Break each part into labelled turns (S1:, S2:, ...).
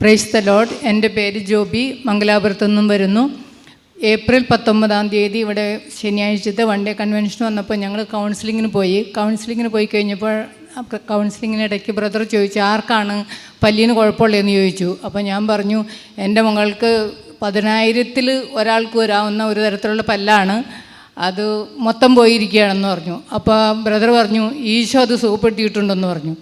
S1: Praise the load എന്റെ പേര് ജോബി. മംഗലാപുരത്തു നിന്നും വരുന്നു. ഏപ്രിൽ പത്തൊമ്പതാം തീയതി ഇവിടെ ശനിയാഴ്ചത്തെ വൺ ഡേ കൺവെൻഷൻ വന്നപ്പോൾ ഞങ്ങൾ കൗൺസിലിങ്ങിന് പോയി. കൗൺസിലിങ്ങിന് പോയി കഴിഞ്ഞപ്പോൾ കൗൺസിലിങ്ങിന് ഇടയ്ക്ക് ബ്രദർ ചോദിച്ചു ആർക്കാണ് പല്ലിന് കുഴപ്പമുള്ളതെന്ന് ചോദിച്ചു. അപ്പോൾ ഞാൻ പറഞ്ഞു എന്റെ മകൾക്ക് പതിനായിരത്തിൽ ഒരാൾക്ക് വരാവുന്ന ഒരു തരത്തിലുള്ള പല്ലാണ്. അത് മൊത്തം പോയിരിക്കുകയാണെന്ന് പറഞ്ഞു. അപ്പോൾ ബ്രദർ പറഞ്ഞു ഈശോ അത് സുഖപ്പെടുത്തിയിട്ടുണ്ടെന്ന് പറഞ്ഞു.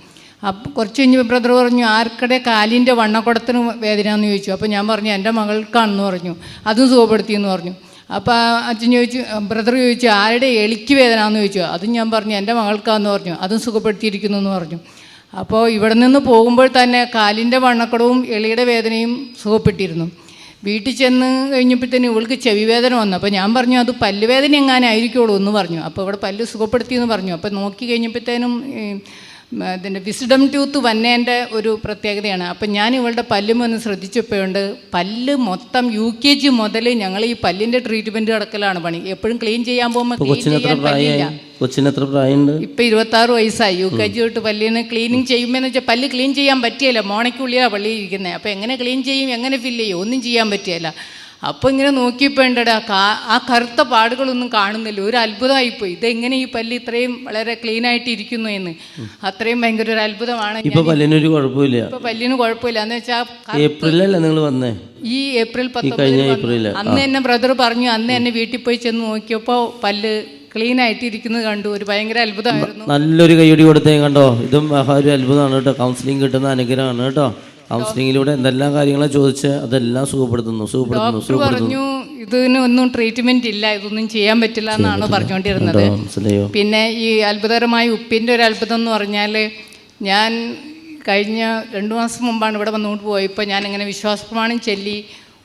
S1: അപ്പം കുറച്ച് കഴിഞ്ഞ് ബ്രദർ പറഞ്ഞു ആർക്കടെ കാലിന്റെ വണ്ണക്കുടത്തിന് വേദന എന്ന് ചോദിച്ചു. അപ്പോൾ ഞാൻ പറഞ്ഞു എന്റെ മകൾക്കാണെന്ന് പറഞ്ഞു അതും സുഖപ്പെടുത്തിയെന്ന് പറഞ്ഞു. അപ്പോൾ അച്ഛൻ ചോദിച്ചു ബ്രദർ ചോദിച്ചു ആരുടെ എളിക്ക് വേദന എന്ന് ചോദിച്ചു? അതും ഞാൻ പറഞ്ഞു എന്റെ മകൾക്കാന്ന് പറഞ്ഞു അതും സുഖപ്പെടുത്തിയിരിക്കുന്നു എന്ന് പറഞ്ഞു. അപ്പോൾ ഇവിടെ നിന്ന് പോകുമ്പോൾ തന്നെ കാലിന്റെ വണ്ണക്കുടവും എളിയുടെ വേദനയും സുഖപ്പെട്ടിരുന്നു. വീട്ടിൽ ചെന്ന് കഴിഞ്ഞപ്പോഴത്തേന് ഇവൾക്ക് ചെവി വേദന വന്നു. അപ്പോൾ ഞാൻ പറഞ്ഞു അത് പല്ലുവേദന എങ്ങാനായിരിക്കുള്ളൂ എന്ന് പറഞ്ഞു. അപ്പോൾ ഇവിടെ പല്ല് സുഖപ്പെടുത്തി എന്ന് പറഞ്ഞു. അപ്പോൾ നോക്കി കഴിഞ്ഞപ്പോഴത്തേനും ഇതിന്റെ വിസ്ഡം ടൂത്ത് വന്നേന്റെ ഒരു പ്രത്യേകതയാണ്. അപ്പം ഞാൻ ഇവളുടെ പല്ലും ഒന്ന് ശ്രദ്ധിച്ചപ്പോഴുണ്ട് പല്ല് മൊത്തം യു കെ ജി മുതൽ ഞങ്ങൾ ഈ പല്ലിന്റെ ട്രീറ്റ്മെന്റ് അടക്കലാണ് പണി. എപ്പോഴും ക്ലീൻ ചെയ്യാൻ പോകുമ്പോൾ ക്ലീൻ
S2: ഇരുപത്തി ആറ്
S1: ചെയ്യാൻ പല്ലില്ല
S2: പ്രായമായി കൊച്ചിന് എത്ര പ്രായമുണ്ട്?
S1: ഇപ്പം വയസ്സായി. യു കെ ജി തൊട്ട് പല്ലിന് ക്ലീനിങ് ചെയ്യുമ്പോൾ വെച്ചാൽ പല്ല് ക്ലീൻ ചെയ്യാൻ പറ്റിയല്ല. മോണയ്ക്കുള്ളിലാണ് പള്ളി ഇരിക്കുന്നത് എങ്ങനെ ക്ലീൻ ചെയ്യും എങ്ങനെ ഫില്ല് ചെയ്യും ഒന്നും ചെയ്യാൻ പറ്റിയല്ല. അപ്പോൾ ഇങ്ങനെ നോക്കിയപ്പോൾ ഉണ്ടടാ കാ ആ കറുത്ത പാടുകളൊന്നും കാണുന്നില്ല. ഒരു അത്ഭുതമായിപ്പോയി. ഇതെങ്ങനെ ഈ പല്ല് ഇത്രയും വളരെ ക്ലീൻ ആയിട്ട് ഇരിക്കുന്നു എന്ന്? അത്രയും ഭയങ്കര ഒരു അത്ഭുതമാണ്
S2: ഇപ്പൊ പല്ലിനൊരു കുഴപ്പമില്ല.
S1: ഇപ്പൊ പല്ലിന് കുഴപ്പമില്ല. എന്ന് വെച്ചാൽ
S2: ഏപ്രിലല്ലേ നിങ്ങൾ വന്നേ?
S1: ഈ ഏപ്രിൽ
S2: പത്തൊമ്പത്
S1: അന്ന് എന്നെ ബ്രദർ പറഞ്ഞു അന്ന് എന്നെ വീട്ടിൽ പോയി ചെന്ന് നോക്കിയപ്പോൾ പല്ല് ക്ലീൻ ആയിട്ട് ഇരിക്കുന്നത് കണ്ടു. ഒരു ഭയങ്കര അത്ഭുതമായിരുന്നു.
S2: നല്ലൊരു കൈയടി കൊടുത്തേ കണ്ടോ? ഇതും ഒരു അത്ഭുതമാണ് കേട്ടോ. കൗൺസിലിംഗ് കിട്ടുന്ന അനുഗ്രഹമാണ് കേട്ടോ. കൗൺസിലിങ്ങിലൂടെ എന്തെല്ലാം കാര്യങ്ങളാണ് ചോദിച്ച് അതെല്ലാം സുഖപ്പെടുത്തുന്നു സുഖപ്പെടുത്തുന്നു
S1: ഡോക്ടർ പറഞ്ഞു ഇതിനൊന്നും ട്രീറ്റ്മെന്റ് ഇല്ല ഇതൊന്നും ചെയ്യാൻ പറ്റില്ല എന്നാണ് പറഞ്ഞുകൊണ്ടിരുന്നത്. പിന്നെ ഈ അത്ഭുതകരമായ ഉപ്പിന്റെ ഒരു അത്ഭുതം എന്ന് പറഞ്ഞാൽ ഞാൻ കഴിഞ്ഞ രണ്ടു മാസം മുമ്പാണ് ഇവിടെ വന്നുകൊണ്ട് പോയപ്പോൾ ഞാൻ ഇങ്ങനെ വിശ്വാസപ്രമാണം ചൊല്ലി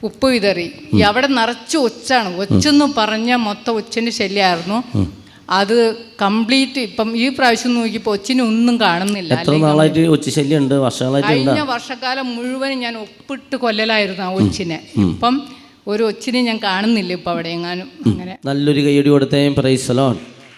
S1: ഉപ്പ് വിതറി. ഈ അവിടെ നിറച്ച് ഒച്ചാണ്. ഒച്ചെന്ന് പറഞ്ഞ മൊത്തം ഒച്ചിന്റെ ശല്യമായിരുന്നു അത് കംപ്ലീറ്റ് ഇപ്പം ഈ പ്രാവശ്യം നോക്കിയപ്പോൾ ഒച്ചിനെ ഒന്നും കാണുന്നില്ല.
S2: എത്ര നാളായിട്ട് ഒച്ചി ശല്യം ഉണ്ട് വർഷങ്ങളായിട്ട്
S1: കഴിഞ്ഞ വർഷക്കാലം മുഴുവനും ഞാൻ ഒപ്പിട്ട് കൊല്ലലായിരുന്നു ആ ഒച്ചിനെ. ഇപ്പം ഒരു ഒച്ചിനെ ഞാൻ കാണുന്നില്ല ഇപ്പം അവിടെ എങ്ങാനും അങ്ങനെ.
S2: നല്ലൊരു കൈയടി കൊടുത്തേ പ്രൈസ് ലോൺ